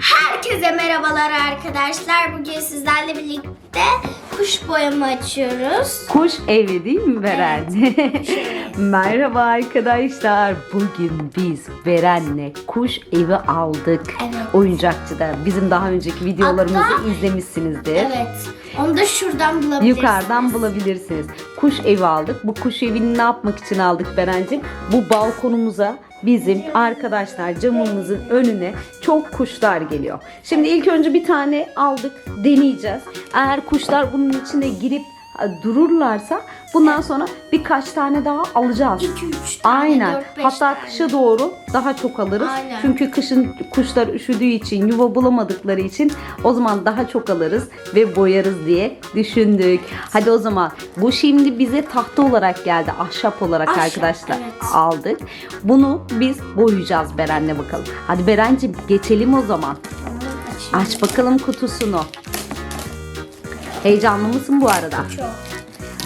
Herkese merhabalar arkadaşlar. Bugün sizlerle birlikte kuş boyama açıyoruz. Kuş evi değil mi Beren? Merhaba arkadaşlar. Bugün biz Beren'le kuş evi aldık. Evet. Oyuncakçıda. Bizim daha önceki videolarımızı Hatta- izlemişsinizdir. Evet. Onu da şuradan bulabilirsiniz. Yukarıdan bulabilirsiniz. Kuş evi aldık. Bu kuş evini ne yapmak için aldık Berencim? Bu balkonumuza bizim arkadaşlar camımızın önüne çok kuşlar geliyor. Şimdi ilk önce bir tane aldık deneyeceğiz. Eğer kuşlar bunun içine girip dururlarsa bundan sonra birkaç tane daha alacağız. 2-3 tane, Aynen. 4-5 Hatta tane. kışa doğru daha çok alırız. Aynen. Çünkü kışın kuşlar üşüdüğü için, yuva bulamadıkları için o zaman daha çok alırız ve boyarız diye düşündük. Hadi o zaman bu şimdi bize tahta olarak geldi. Ahşap olarak Ahşap, arkadaşlar evet. aldık. Bunu biz boyayacağız Beren'le bakalım. Hadi Beren'cim geçelim o zaman. Aç bakalım kutusunu. Heyecanlı mısın bu arada? Çok.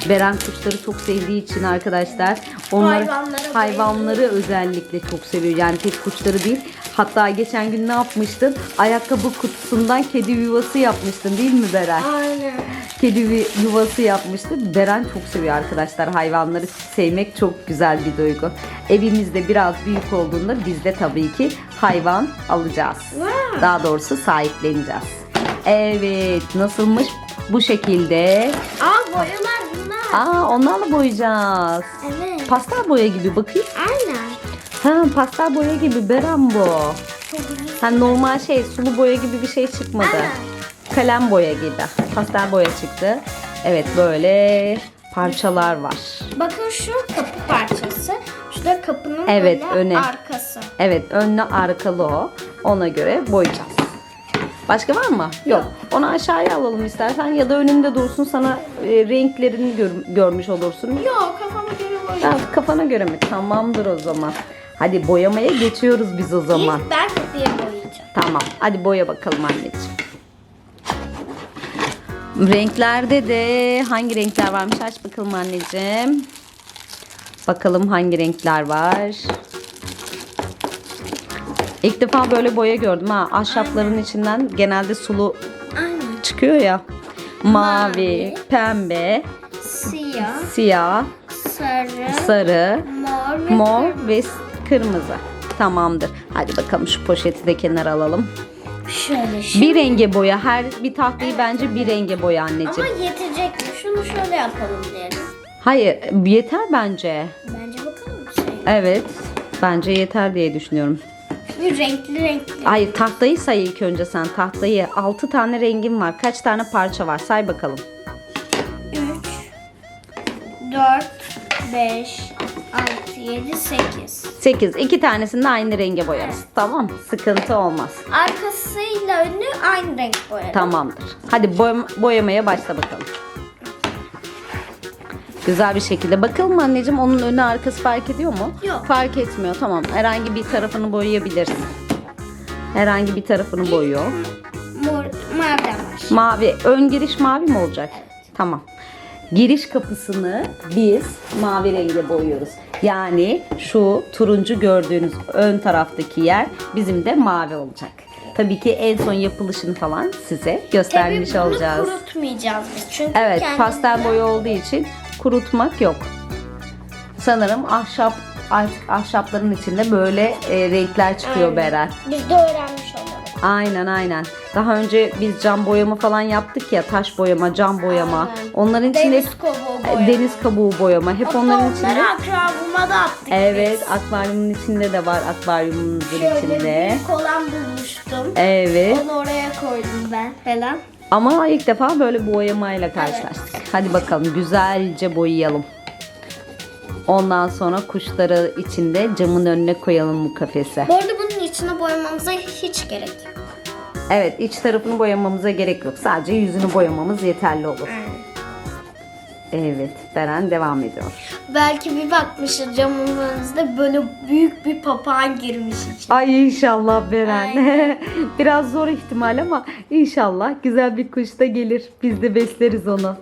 Beren kuşları çok sevdiği için arkadaşlar onları Hayvanlara hayvanları özellikle çok seviyor. Yani tek kuşları değil. Hatta geçen gün ne yapmıştın? Ayakkabı kutusundan kedi yuvası yapmıştın değil mi Beren? Aynen. Kedi yu- yuvası yapmıştı. Beren çok seviyor arkadaşlar. Hayvanları sevmek çok güzel bir duygu. Evimizde biraz büyük olduğunda biz de tabii ki hayvan alacağız. Wow. Daha doğrusu sahipleneceğiz. Evet nasılmış? Bu şekilde. Aa boyalar bunlar. Aa onlarla boyayacağız. Evet. Pastel boya gibi bakayım. Aynen. Ha pastel boya gibi Beren bu. Ha normal şey sulu boya gibi bir şey çıkmadı. Aynen. Kalem boya gibi. Pastel boya çıktı. Evet böyle parçalar var. Bakın şu kapı parçası. Şu da kapının Evet, öne. arkası. Evet önlü arkalı o. Ona göre boyayacağız. Başka var mı? Yok. Onu aşağıya alalım istersen ya da önünde dursun sana e, renklerini gör- görmüş olursun. Yok kafama göre boyayacağım. kafana göre mi? Tamamdır o zaman. Hadi boyamaya geçiyoruz biz o zaman. İlk ben kapıyı boyayacağım. Tamam. Hadi boya bakalım anneciğim. Renklerde de hangi renkler varmış? Aç bakalım anneciğim. Bakalım hangi renkler var. İlk defa böyle boya gördüm ha. Ahşapların içinden genelde sulu Aynen. çıkıyor ya. Mavi, Mavi. pembe, Siyah, siyah, sarı, sarı, mor ve mor kırmızı. ve kırmızı. Tamamdır. Hadi bakalım şu poşeti de kenara alalım. Şöyle şimdi. Bir renge boya. Her bir tahtayı bence bir renge boya Ama anneciğim. yetecek mi? Şunu şöyle yapalım diyelim. Hayır, yeter bence. Bence bakalım şey. Evet. Bence yeter diye düşünüyorum. Renkli renkli. Hayır, tahtayı say ilk önce sen. Tahtayı 6 tane rengin var. Kaç tane parça var? Say bakalım. 3, 4, 5, 6, 7, 8. 8. İki tanesini de aynı renge boyarız. Tamam. Sıkıntı olmaz. Arkasıyla önü aynı renk boyarım. Tamamdır. Hadi boyam- boyamaya başla bakalım. Güzel bir şekilde. Bakalım anneciğim onun önü arkası fark ediyor mu? Yok. Fark etmiyor. Tamam. Herhangi bir tarafını boyayabilirsin. Herhangi bir tarafını boyuyor. Mor, mavi var. Mavi. Ön giriş mavi mi olacak? Tamam. Giriş kapısını biz mavi renge boyuyoruz. Yani şu turuncu gördüğünüz ön taraftaki yer bizim de mavi olacak. Tabii ki en son yapılışını falan size göstermiş Tabii bunu olacağız. kurutmayacağız biz. Çünkü Evet, kendimize- pastel boya olduğu için kurutmak yok. Sanırım ahşap artık ahşapların içinde böyle e, renkler çıkıyor Aynen. Beren. Biz de öğrenmiş olalım. Aynen aynen. Daha önce biz cam boyama falan yaptık ya taş boyama, cam boyama. Aynen. Onların içinde Deniz kabuğu boyama. deniz kabuğu boyama. Hep Hatta onların onları içinde. akvaryuma da attık Evet, biz. akvaryumun içinde de var akvaryumumuzun Şöyle içinde. büyük olan bulmuştum. Evet. Onu oraya koydum ben falan. Ama ilk defa böyle boyamayla karşılaştık. Hadi bakalım güzelce boyayalım. Ondan sonra kuşları içinde camın önüne koyalım bu kafese. Bu arada bunun içine boyamamıza hiç gerek yok. Evet iç tarafını boyamamıza gerek yok. Sadece yüzünü boyamamız yeterli olur. Evet Beren devam ediyor. Belki bir bakmışız camımızda böyle büyük bir papağan girmiş içine. Ay inşallah Beren. Biraz zor ihtimal ama inşallah güzel bir kuş da gelir. Biz de besleriz onu.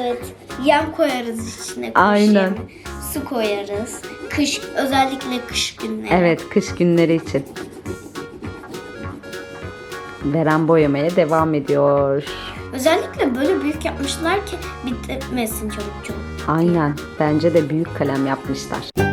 Evet. Yem koyarız içine. Kuş Aynen. yemi. Su koyarız. Kış özellikle kış günleri. Evet kış günleri için. Beren boyamaya devam ediyor. Özellikle böyle büyük yapmışlar ki bitmesin çabuk çabuk. Aynen. Bence de büyük kalem yapmışlar.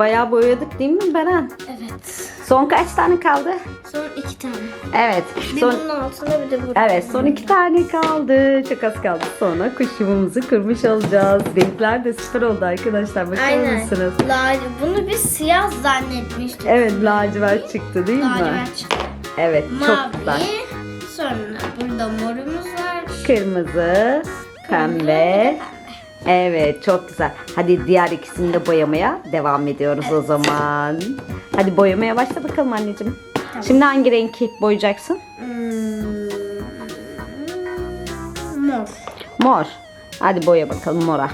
Bayağı boyadık değil mi Beren? Evet. Son kaç tane kaldı? Son iki tane. Evet. Bir Son, bunun altında bir de burada. evet son iki tane kaldı. Çok az kaldı. Sonra kuş yuvamızı kırmış olacağız. Renkler de süper oldu arkadaşlar. Bakar Aynen. mısınız? Laci- Bunu biz siyah zannetmiştik. Evet lacivert çıktı değil mi? Lacivert çıktı. Evet çok Mavi. güzel. Sonra burada morumuz var. Kırmızı, pembe. Evet çok güzel. Hadi diğer ikisini de boyamaya devam ediyoruz o zaman. Hadi boyamaya başla bakalım anneciğim. Şimdi hangi renki boyayacaksın? Hmm, mor. Mor. Hadi boya bakalım mora.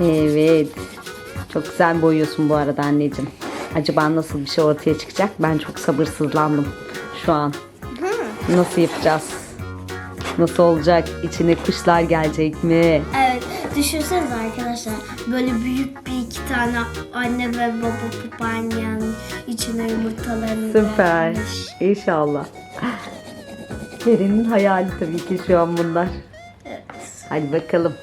Evet. Çok güzel boyuyorsun bu arada anneciğim. Acaba nasıl bir şey ortaya çıkacak? Ben çok sabırsızlandım şu an. Nasıl yapacağız? Nasıl olacak? İçine kuşlar gelecek mi? Evet. Düşünsenize arkadaşlar. Böyle büyük bir iki tane anne ve baba papağanyan içine yumurtalarını Süper. vermiş. İnşallah. Peri'nin hayali tabii ki şu an bunlar. Evet. Hadi bakalım.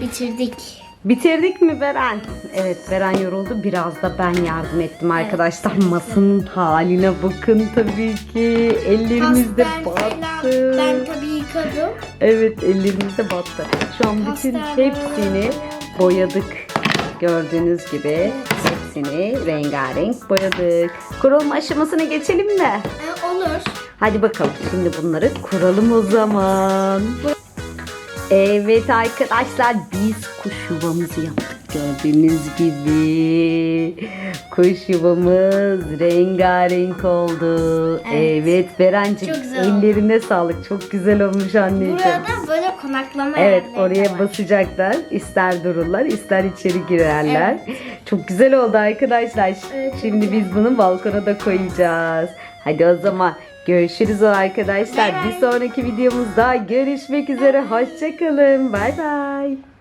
Bitirdik. Bitirdik mi Beren? Evet Beren yoruldu. Biraz da ben yardım ettim arkadaşlar. Masanın haline bakın tabii ki. Ellerimizde Pastel falan battı. Ben tabii yıkadım. Evet ellerimizde battı. Şu an bütün hepsini boyadık. Gördüğünüz gibi hepsini rengarenk boyadık. Kurulma aşamasına geçelim mi? E, olur. Hadi bakalım şimdi bunları kuralım o zaman. Evet arkadaşlar biz kuş yuvamızı yaptık. Gördüğünüz gibi kuş yuvamız rengarenk oldu. Evet, Evet. Berencik güzel oldu. ellerine sağlık. Çok güzel olmuş anneciğim. Burada böyle konaklama Evet oraya var. basacaklar. İster dururlar ister içeri girerler. Çok güzel oldu arkadaşlar. Evet, Şimdi güzel. biz bunu balkona da koyacağız. Hadi o zaman görüşürüz arkadaşlar. Bir sonraki videomuzda görüşmek üzere. Hoşçakalın. Bay bay.